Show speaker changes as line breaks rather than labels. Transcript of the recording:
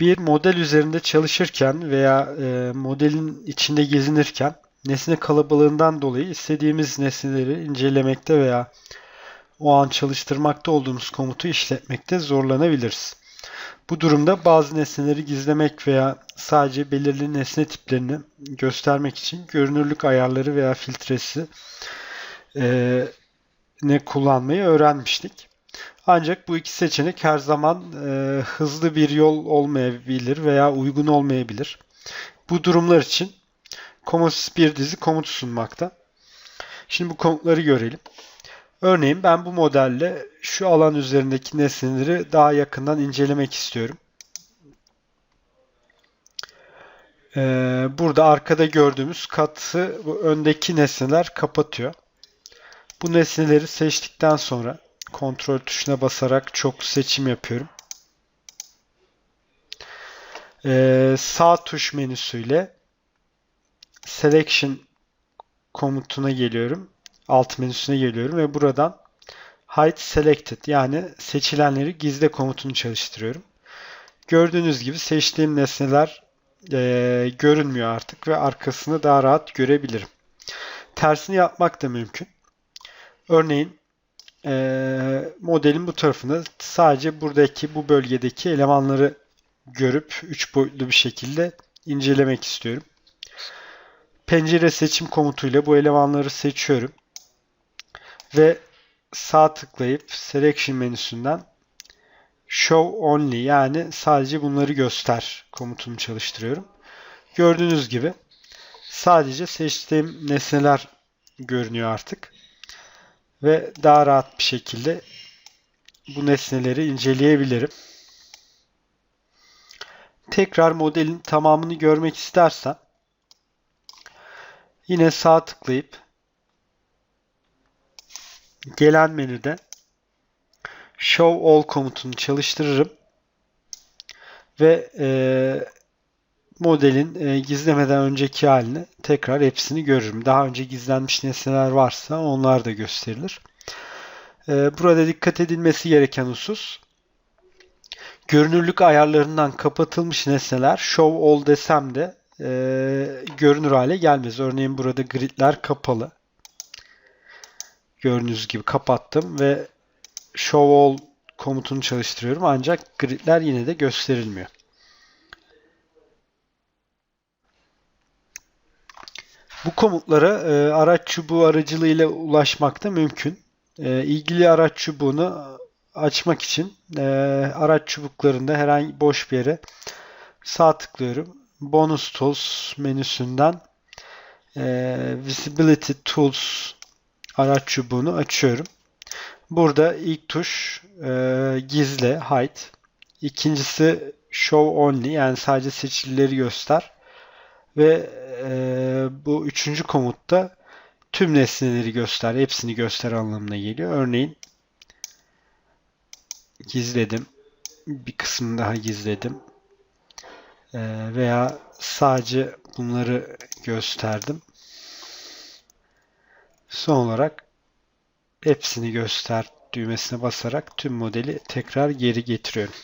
Bir model üzerinde çalışırken veya e, modelin içinde gezinirken nesne kalabalığından dolayı istediğimiz nesneleri incelemekte veya o an çalıştırmakta olduğumuz komutu işletmekte zorlanabiliriz. Bu durumda bazı nesneleri gizlemek veya sadece belirli nesne tiplerini göstermek için görünürlük ayarları veya filtresi e, ne kullanmayı öğrenmiştik. Ancak bu iki seçenek her zaman e, hızlı bir yol olmayabilir veya uygun olmayabilir. Bu durumlar için Comosys bir dizi komut sunmakta. Şimdi bu komutları görelim. Örneğin ben bu modelle şu alan üzerindeki nesneleri daha yakından incelemek istiyorum. Ee, burada arkada gördüğümüz katı bu öndeki nesneler kapatıyor. Bu nesneleri seçtikten sonra kontrol tuşuna basarak çok seçim yapıyorum. Ee, sağ tuş menüsüyle selection komutuna geliyorum. Alt menüsüne geliyorum ve buradan hide selected yani seçilenleri gizle komutunu çalıştırıyorum. Gördüğünüz gibi seçtiğim nesneler e, görünmüyor artık ve arkasını daha rahat görebilirim. Tersini yapmak da mümkün. Örneğin e, modelin bu tarafında sadece buradaki bu bölgedeki elemanları görüp 3 boyutlu bir şekilde incelemek istiyorum. Pencere seçim komutuyla bu elemanları seçiyorum. Ve sağ tıklayıp Selection menüsünden Show Only yani sadece bunları göster komutunu çalıştırıyorum. Gördüğünüz gibi sadece seçtiğim nesneler görünüyor artık. Ve daha rahat bir şekilde bu nesneleri inceleyebilirim. Tekrar modelin tamamını görmek istersem yine sağ tıklayıp gelen menüde Show All komutunu çalıştırırım ve e, modelin e, gizlemeden önceki halini tekrar hepsini görürüm. Daha önce gizlenmiş nesneler varsa onlar da gösterilir. E, burada dikkat edilmesi gereken husus görünürlük ayarlarından kapatılmış nesneler Show All desem de e, görünür hale gelmez. Örneğin burada gridler kapalı. Gördüğünüz gibi kapattım ve Show All komutunu çalıştırıyorum ancak gridler yine de gösterilmiyor. Bu komutlara e, araç çubuğu aracılığıyla ulaşmak da mümkün. E, ilgili araç çubuğunu açmak için e, araç çubuklarında herhangi boş bir yere sağ tıklıyorum. Bonus Tools menüsünden e, Visibility Tools araç çubuğunu açıyorum. Burada ilk tuş e, gizle, hide. İkincisi show only yani sadece seçilileri göster. Ve e, bu üçüncü komutta tüm nesneleri göster, hepsini göster anlamına geliyor. Örneğin gizledim. Bir kısmını daha gizledim. E, veya sadece bunları gösterdim. Son olarak hepsini göster düğmesine basarak tüm modeli tekrar geri getiriyorum.